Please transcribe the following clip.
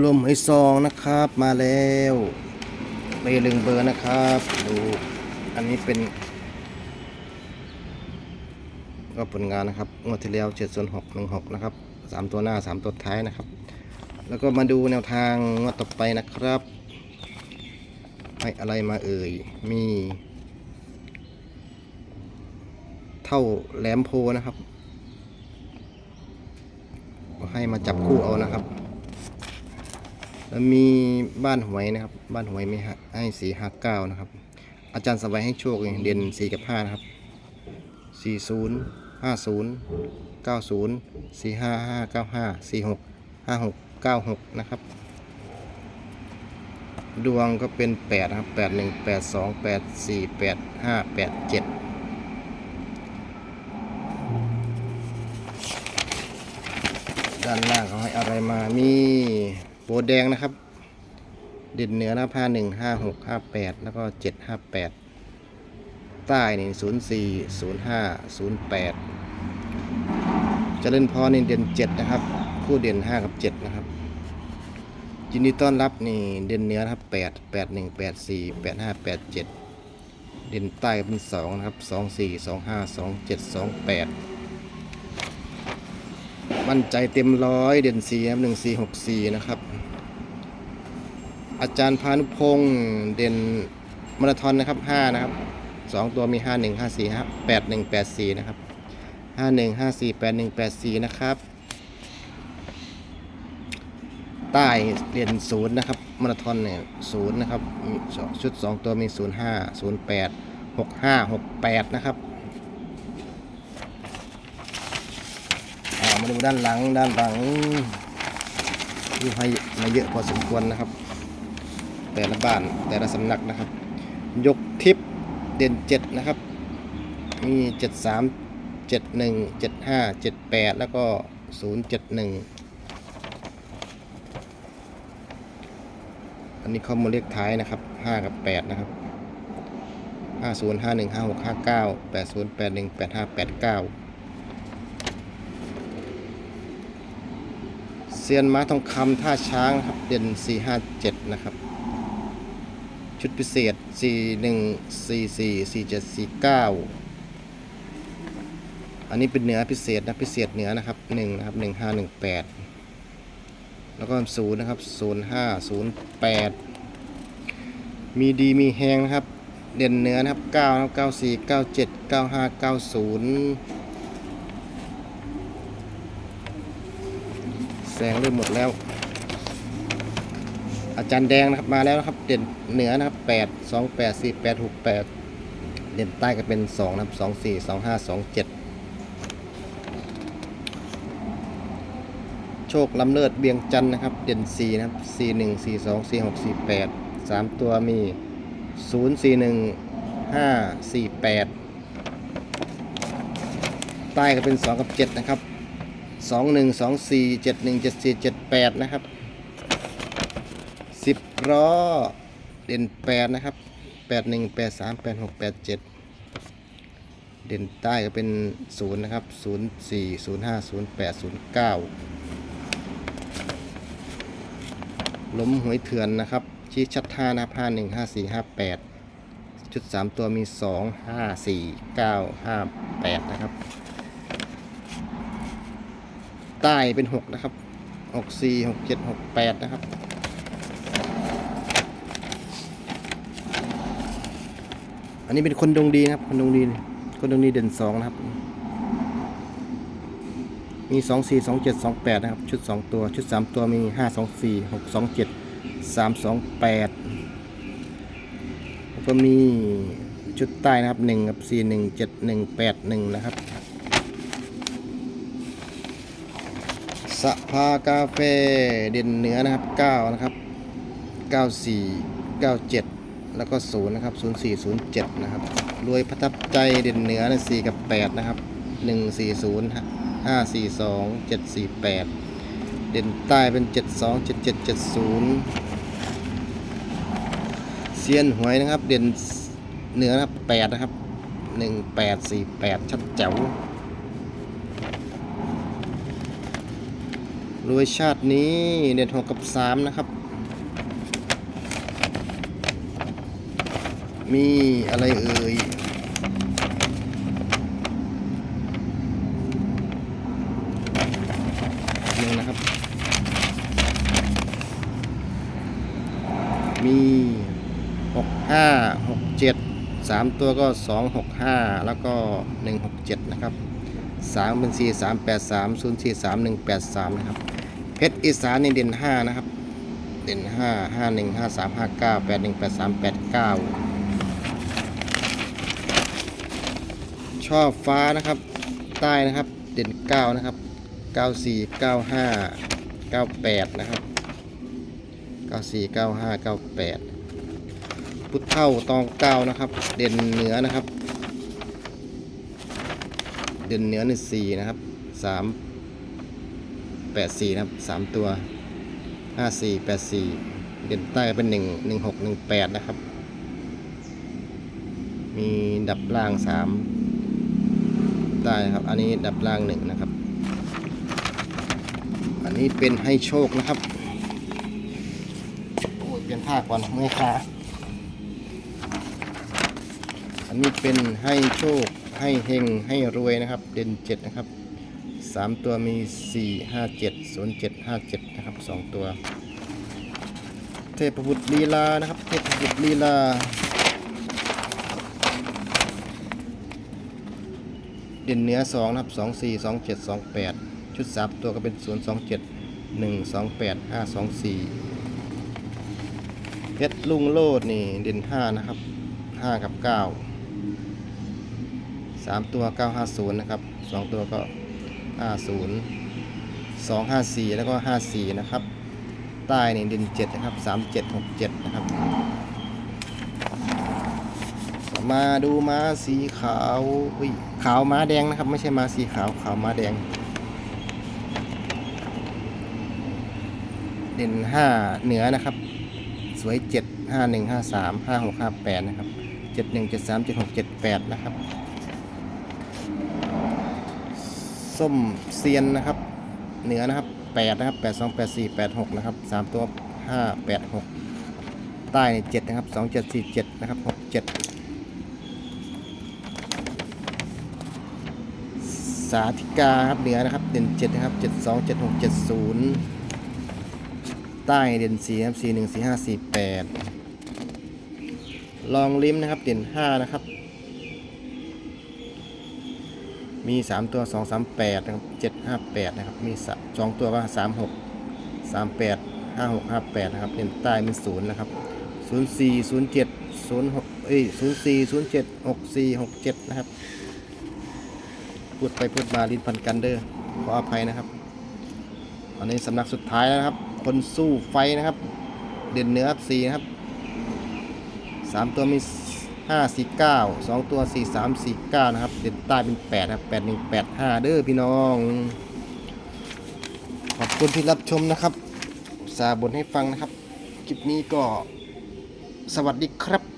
ลมไอซองนะครับมาแล้วเบลึงเบอร์นะครับ ดูอันนี้เป็น ก็ผลงานนะครับงวดที่แล้ว7ส่วน6 1 6นะครับสามตัวหน้าสามตัวท้ายนะครับ แล้วก็มาดูแนวทางงวดต่อไปนะครับ ให้อะไรมาเอ่ย มี เท่าแหลมโพนะครับ ให้มาจับคู่เอานะครับ แล้วมีบ้านหวยนะครับ บ้านหวยมีให้สี่ห้าเก้านะครับ อาจารย์สบายให้โชคเองเด่นสี่กับห้านะครับสี่ศูนย์ห้าศูนย์เก้าศูนย์สี่ห้าห้าเก้าห้าสี่หกห้าหกเก้าหกนะครับ ดวงก็เป็นแปดนะครับแปดหนึ่งแปดสองแปดสี่แปดห้าแปดเจ็ดด้านล่างเขาให้อะไรมามี โบแดงนะครับ เด่นเหนือนะผ้าหนึ่งห้าหกห้าแปดแล้วก็เจ็ดห้าแปดใต้นี่ศูนย์สี่ศูนย์ห้าศูนย์แปดเจริญพรนี่เด่นเจ็ดนะครับ คู่เด่นห้ากับเจ็ดนะครับยินดีต้อนรับนี่เด่นเหนือนะครับแปดแปดหนึ่งแปดสี่แปดห้าแปดเจ็ดเด่นใต้เป็นสองนะครับสองสี่สองห้าสองเจ็ดสองแปด มั่นใจเต็มร้อยเด่นสีครับหนึ่งสี่หกสี่นะครับ อาจารย์พานุพงศ์เด่นมาราธอนนะครับห้านะครับสองตัวมีห้าหนึ่งห้าสี่ครับแปดหนึ่งแปดสี่นะครับห้าหนึ่งห้าสี่แปดหนึ่งแปดสี่นะครับ ใต้เด่นศูนย์นะครับมาราธอนเนี่ยศูนย์นะครับชุดสองตัวมีศูนย์ห้าศูนย์แปดหกห้าหกแปดนะครับ อ่า มาดูด้านหลังด้านหลังดูให้มาเยอะพอสมควรนะครับ แต่ละบ้านแต่ละสำนักนะครับ ยกทิปเด่นเจ็ดนะครับ มีเจ็ดสามเจ็ดหนึ่งเจ็ดห้าเจ็ดแปดแล้วก็ศูนย์เจ็ดหนึ่งอันนี้ข้อมูลเลขท้ายนะครับห้ากับแปดนะครับห้าศูนย์ห้าหนึ่งห้าหกห้าเก้าแปดศูนย์แปดหนึ่งแปดห้าแปดเก้า เซียนม้าทองคำท่าช้างครับเด่น 457 นะครับ ชุดพิเศษ 4144 4749 อันนี้เป็นเนื้อพิเศษนะพิเศษเนื้อนะครับ1นะครับ 1518 แล้วก็0นะครับ 0508 มีดีมีแหงนะครับ เด่นเนื้อนะครับ9นะครับ94 97 95 90 แส งเริ่มหมดแล้ว อาจารย์แดงนะครับมาแล้วนะครับ เด่นเหนือนะครับแปดสองแปดสี่แปดหกแปดเด่นใต้ก็เป็นสองนะครับสองสี่สองห้าสองเจ็ดโชคลำเลิศเบียงจันนะครับ เด่นสี่นะครับสี่หนึ่งสี่สองสี่หกสี่แปดสามตัวมีศูนย์สี่หนึ่งห้าสี่แปดใต้ก็เป็นสองกับเจ็ดนะครับ สองหนึ่งสองสี่เจ็ดหนึ่งเจ็ดสี่เจ็ดแปดนะครับสิบล้อเด่นแปดนะครับแปดหนึ่งแปดสามแปดหกแปดเจ็ดเด่นใต้ก็เป็นศูนย์นะครับศูนย์สี่ศูนย์ห้าศูนย์แปดศูนย์เก้าล้มหวยเถื่อนนะครับชี้ชัดท่านะห้าหนึ่งห้าสี่ห้าแปดชุดสามตัวมีสองห้าสี่เก้าห้าแปดนะครับ ใต้เป็นหกนะครับหกสี่หกเจ็ดหกแปดนะครับ อันนี้เป็นคนดวงดีนะครับ คนดวงดี คนดวงดีเด่นสองนะครับ มีสองสี่สองเจ็ดสองแปดนะครับ ชุดสองตัว ชุดสามตัวมีห้าสองสี่หกสองเจ็ดสามสองแปดแล้วก็มีชุดใต้นะครับหนึ่งกับสี่หนึ่งเจ็ดหนึ่งแปดหนึ่งนะครับ สภากาแฟเด่นเหนือนะครับ 9 นะครับ 94 97 แล้วก็ 0 นะครับ 0407 นะครับ รวยประทับใจเด่นเหนือน4กับ 8 นะครับ 140 542 748 เด่นใต้เป็น 72 7770 เซียนหวยนะครับ เด่นเหนือนะครับ8นะครับ 1848 ชัดแจ๋ว รวยชาตินี้เด่นหกกับสามนะครับ มีอะไรเอ่ยหนึ่งนะครับ มีหกห้าหกเจ็ดสามตัวก็สองหกห้าแล้วก็หนึ่งหกเจ็ดนะครับ สามเป็นสี่สามแปดสามศูนย์สี่สามหนึ่งแปดสามนะครับ เพชรอีสานนี่เด่นห้านะครับ เด่นห้าห้าหนึ่งห้าสามห้าเก้าแปดหนึ่งแปดสามแปดเก้าชอบฟ้านะครับ ใต้นะครับ เด่นเก้านะครับ94 95 98นะครับ94 95 98พุทธเท่าตองเก้านะครับ เด่นเหนือนะครับ เด่นเหนือนี่สี่นะครับสามแปดสี่นะครับสามตัวห้าสี่แปดสี่เด่นใต้เป็นหนึ่งหนึ่งหกหนึ่งแปดนะครับ มีดับล่างสามใต้นะครับ อันนี้ดับล่างหนึ่งนะครับ อันนี้เป็นให้โชคนะครับโอ้ยเปลี่ยนผ้าก่อนเมื่อยขาอันนี้เป็นให้โชค ให้เฮงให้รวยนะครับ เด่นเจ็ดนะครับสามตัวมีสี่ห้าเจ็ดศูนย์เจ็ดห้าเจ็ดนะครับสองตัว เทพบุตรลีลานะครับ เทพบุตรลีลาเด่นเนื้อสองนะครับสองสี่สองเจ็ดสองแปดชุดสามตัวก็เป็นศูนย์สองเจ็ดหนึ่งสองแปดห้าสองสี่เพชรลุงโลดนี่เด่นห้านะครับห้ากับเก้า สามตัวเก้าห้าศูนย์นะครับสองตัวก็ห้าศูนย์สองห้าสี่แล้วก็ห้าสี่นะครับ ใต้นี่เด่นเจ็ดนะครับสามเจ็ดหกเจ็ดนะครับ มาดูม้าสีขาวอุ้ยขาวม้าแดงนะครับ ไม่ใช่ม้าสีขาว ขาวม้าแดง เด่นห้าเหนือนะครับ สวยเจ็ดห้าหนึ่งห้าสามห้าหกห้าแปดนะครับเจ็ดหนึ่งเจ็ดสามเจ็ดหกเจ็ดแปดนะครับ ส้มเซียนนะครับ เหนือนะครับแปดนะครับแปดสองแปดสี่แปดหกนะครับสามตัวห้าแปดหกใต้เจ็ดนะครับสองเจ็ดสี่เจ็ดนะครับหกเจ็ดสาธิกาครับเหนือนะครับเด่นเจ็ดนะครับเจ็ดสองเจ็ดหกเจ็ดศูนย์ใต้เด่นสี่ครับสี่หนึ่งสี่ห้าสี่แปดลองลิ้มนะครับเด่นห้านะครับ มีสามตัวสองสามแปดนะครับเจ็ดห้าแปดนะครับ มีสองตัวก็สามหกสามแปดห้าหกห้าแปดนะครับเด่นใต้เป็นศูนย์นะครับศูนย์สี่ศูนย์เจ็ดศูนย์หกเอ้ยศูนย์สี่ศูนย์เจ็ดหกสี่หกเจ็ดนะครับ พูดไปพูดมาลิ้นพันกันเด้อขออภัยนะครับอันนี้สำนักสุดท้ายแล้วนะครับ คนสู้ไฟนะครับ เด่นเนื้อครับสี่นะครับสามตัวมี ห้าสี่เก้าสองตัวสี่สามสี่เก้านะครับ เด่นใต้เป็นแปดครับแปดหนึ่งแปดห้าเด้อพี่น้อง ขอบคุณที่รับชมนะครับ สาบนให้ฟังนะครับ คลิปนี้ก็สวัสดีครับ